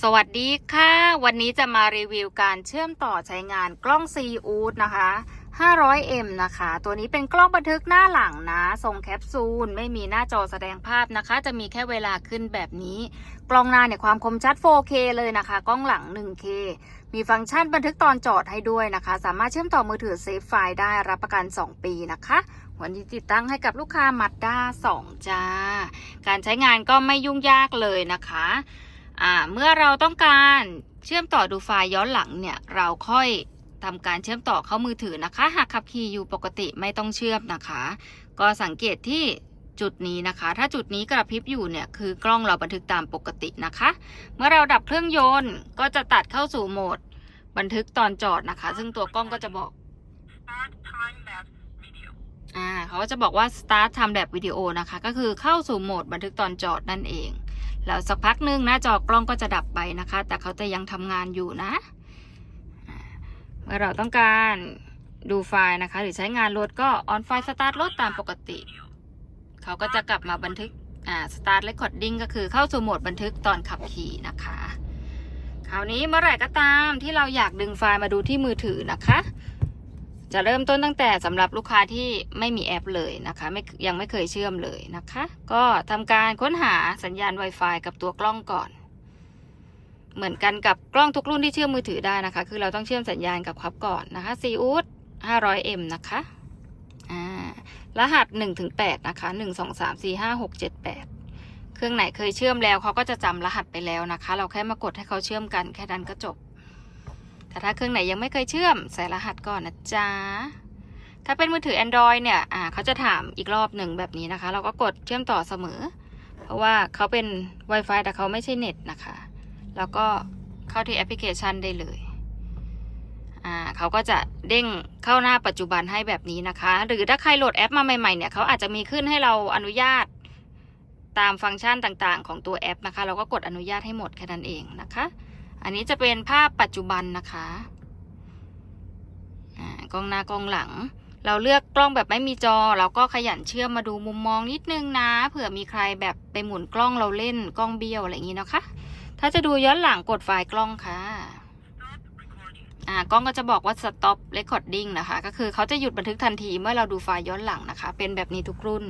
สวัสดีค่ะ วันนี้จะมารีวิวการเชื่อมต่อใช้งานกล้องซีอูดนะคะ 500M นะคะ ตัวนี้เป็นกล้องบันทึกหน้าหลังนะ ทรงแคปซูล ไม่มีหน้าจอแสดงภาพนะคะ จะมีแค่เวลาขึ้นแบบนี้ กล้องหน้าเนี่ยความคมชัด 4K เลยนะคะ กล้องหลัง 1K มีฟังก์ชันบันทึกตอนจอดให้ด้วยนะคะ สามารถเชื่อมต่อมือถือเซฟไฟล์ได้รับประกัน 2 ปีนะคะ วันนี้ติดตั้งให้กับลูกค้ามัดด้า2จ้า การใช้งานก็ไม่ยุ่งยากเลยนะคะ เมื่อเราต้องการเชื่อมต่อดูไฟล์ย้อนหลังเนี่ยเราค่อยทำการเชื่อมต่อเข้ามือถือนะคะ หากขับขี่อยู่ปกติไม่ต้องเชื่อมนะคะ ก็สังเกตที่จุดนี้นะคะ ถ้าจุดนี้กระพริบอยู่เนี่ยคือกล้องเราบันทึกตามปกตินะคะ เมื่อเราดับเครื่องยนต์ก็จะตัดเข้าสู่โหมดบันทึกตอนจอดนะคะ ซึ่งตัวกล้องก็จะบอกอ่าเขาก็จะบอกว่า start ทำแบบวิดีโอนะคะ ก็คือเข้าสู่โหมดบันทึกตอนจอดนั่นเอง แล้วสักพักหนึ่งหน้าจอกล้องก็จะดับไปนะคะ แต่เขาจะยังทำงานอยู่นะเมื่อเราต้องการดูไฟล์นะคะ หรือใช้งานรถก็ on ไฟล์ start รถตามปกติ เขาก็จะกลับมาบันทึกอ่า start recording ก็คือเข้าสู่โหมดบันทึกตอนขับขี่นะคะ คราวนี้เมื่อไหร่ก็ตามที่เราอยากดึงไฟล์มาดูที่มือถือนะคะ จะเริ่มต้นตั้งแต่สำหรับลูกค้าที่ไม่มีแอปเลยนะคะไม่ยังไม่เคยเชื่อมเลยนะคะ ก็ทำการค้นหาสัญญาณ Wi-Fi กับตัวกล้องก่อน เหมือนกันกับกล้องทุกรุ่นที่เชื่อมมือถือได้นะคะ คือเราต้องเชื่อมสัญญาณกับครับก่อนนะคะซีอูด 500M นะคะอ่ารหัส1ถึง8นะคะ 1 2 3 4 5 6 7 8 เครื่องไหนเคยเชื่อมแล้วเขาก็จะจำรหัสไปแล้วนะคะ เราแค่มากดให้เขาเชื่อมกันแค่นั้นก็จบ แต่ถ้าเครื่องไหนยังไม่เคยเชื่อม ใส่รหัสก่อนนะจ๊ะ ถ้าเป็นมือถือ Android เนี่ย อ่าเขาจะถามอีกรอบหนึ่งแบบนี้นะคะ เราก็กดเชื่อมต่อเสมอ เพราะว่าเขาเป็น Wi-Fi แต่เขาไม่ใช่เน็ตนะคะ แล้วก็เข้าที่แอปพลิเคชันได้เลย อ่าเขาก็จะเด้งเข้าหน้าปัจจุบันให้แบบนี้นะคะ หรือถ้าใครโหลดแอปมาใหม่ๆเนี่ยเขาอาจจะมีขึ้นให้เราอนุญาตตามฟังก์ชันต่างๆ ของตัวแอปนะคะ เราก็กดอนุญาตให้หมดแค่นั้นเองนะคะ อันนี้จะเป็นภาพปัจจุบันนะคะอ่ากล้องหน้ากล้องหลัง เราเลือกกล้องแบบไม่มีจอ เราก็ขยันเชื่อมมาดูมุมมองนิดนึงนะ เผื่อมีใครแบบไปหมุนกล้องเราเล่นกล้องเบี้ยวอะไรอย่างนี้นะคะ ถ้าจะดูย้อนหลังกดไฟล์กล้องค่ะอ่ากล้องก็จะบอกว่า stop recording นะคะ ก็คือเขาจะหยุดบันทึกทันทีเมื่อเราดูไฟล์ย้อนหลังนะคะ เป็นแบบนี้ทุกรุ่น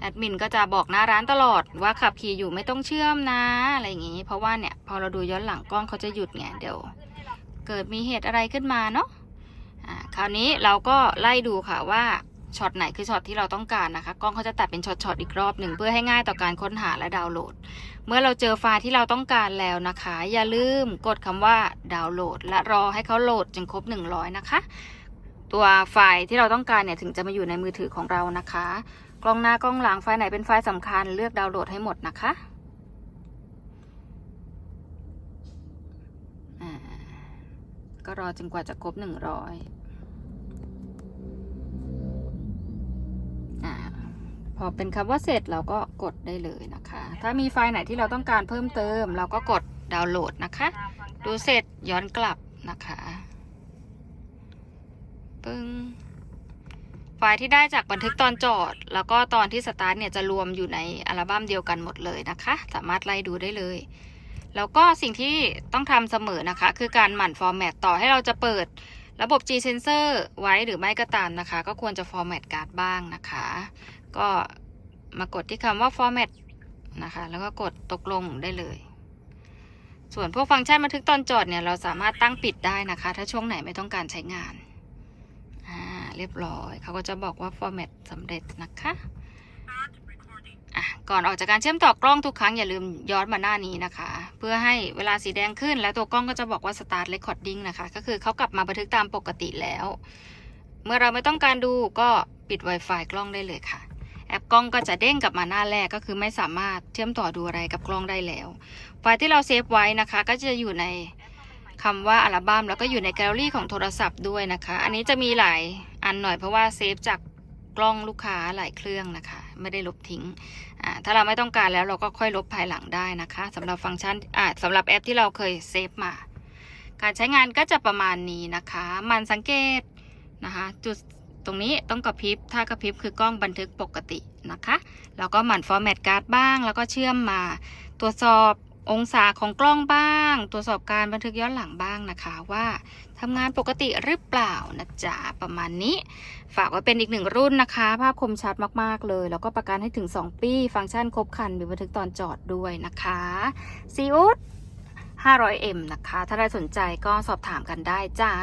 แอดมินก็จะบอกหน้าร้านตลอดว่าขับขี่อยู่ไม่ต้องเชื่อมนะอะไรอย่างงี้ เพราะว่าเนี่ยพอเราดูย้อนหลังกล้องเขาจะหยุดไงเดี๋ยว เกิดมีเหตุอะไรขึ้นมาเนาะอ่าคราวนี้เราก็ไล่ดูค่ะว่าช็อตไหนคือช็อตที่เราต้องการนะคะ กล้องเขาจะตัดเป็นช็อตๆอีกรอบหนึ่งเพื่อให้ง่ายต่อการค้นหาและดาวน์โหลด เมื่อเราเจอไฟล์ที่เราต้องการแล้วนะคะ อย่าลืมกดคำว่าดาวน์โหลด และรอให้เขาโหลดจนครบ 100 นะคะ ตัวไฟล์ที่เราต้องการเนี่ยถึงจะมาอยู่ในมือถือของเรานะคะ ล้องหน้ากล้องหลังไฟล์ไหนเป็นไฟล์สำคัญเลือกดาวน์โหลดให้หมดนะคะอ่าก็รอจนกว่าจะครบ100อ่าพอเป็นคำว่าเสร็จเราก็กดได้เลยนะคะ ถ้ามีไฟล์ไหนที่เราต้องการเพิ่มเติม เราก็กดดาวน์โหลดนะคะ ดูเสร็จย้อนกลับนะคะ ปึ้ง ไฟล์ที่ได้จากบันทึกตอนจอด แล้วก็ตอนที่สตาร์ทเนี่ยจะรวมอยู่ในอัลบั้มเดียวกันหมดเลยนะคะ สามารถไล่ดูได้เลย แล้วก็สิ่งที่ต้องทำเสมอนะคะ คือการหมั่นฟอร์แมตต่อให้เราจะเปิดระบบ G Sensor ไว้หรือไม่ก็ตามนะคะ ก็ควรจะฟอร์แมตการ์ดบ้างนะคะ ก็มากดที่คำว่า format นะคะ แล้วก็กดตกลงได้เลย ส่วนพวกฟังก์ชันบันทึกตอนจอดเนี่ย เราสามารถตั้งปิดได้นะคะ ถ้าช่วงไหนไม่ต้องการใช้งาน เรียบร้อย เขาก็จะบอกว่า format สำเร็จนะคะ Start recording. อะก่อนออกจากการเชื่อมต่อกล้องทุกครั้งอย่าลืมย้อนมาหน้านี้นะคะ เพื่อให้เวลาสีแดงขึ้น แล้วตัวกล้องก็จะบอกว่า start recording นะคะ ก็คือเขากลับมาบันทึกตามปกติแล้ว เมื่อเราไม่ต้องการดูก็ปิด Wi-Fi กล้องได้เลยค่ะแอปกล้องก็จะเด้งกลับมาหน้าแรกก็คือไม่สามารถเชื่อมต่อดูอะไรกับกล้องได้แล้ว ไฟล์ที่เราเซฟไว้นะคะ ก็จะอยู่ในคำว่าอัลบั้มแล้วก็อยู่ในแกลเลอรี่ของโทรศัพท์ด้วยนะคะ อันนี้จะมีหลาย อันหน่อยเพราะว่าเซฟจากกล้องลูกค้าหลายเครื่องนะคะ ไม่ได้ลบทิ้งถ้าเราไม่ต้องการแล้วเราก็ค่อยลบภายหลังได้นะคะสำหรับฟังก์ชันอ่าสำหรับแอปที่เราเคยเซฟมา การใช้งานก็จะประมาณนี้นะคะ มันสังเกตนะคะ จุดตรงนี้ต้องกระพริบ ถ้ากระพริบคือกล้องบันทึกปกตินะคะ แล้วก็หมั่นฟอร์แมตการ์ดบ้าง แล้วก็เชื่อมมาตรวจสอบ องศาของกล้องบ้าง ตรวจสอบการบันทึกย้อนหลังบ้างนะคะว่าทำงานปกติหรือเปล่านะจ๊ะประมาณนี้ ฝากไว้เป็นอีกหนึ่งรุ่นนะคะ ภาพคมชัดมากๆเลย แล้วก็ประกันให้ถึง 2 ปี ฟังก์ชันครบครันมีบันทึกตอนจอดด้วยนะคะซีอุด 500M นะคะ ถ้าใครสนใจก็สอบถามกันได้จ้า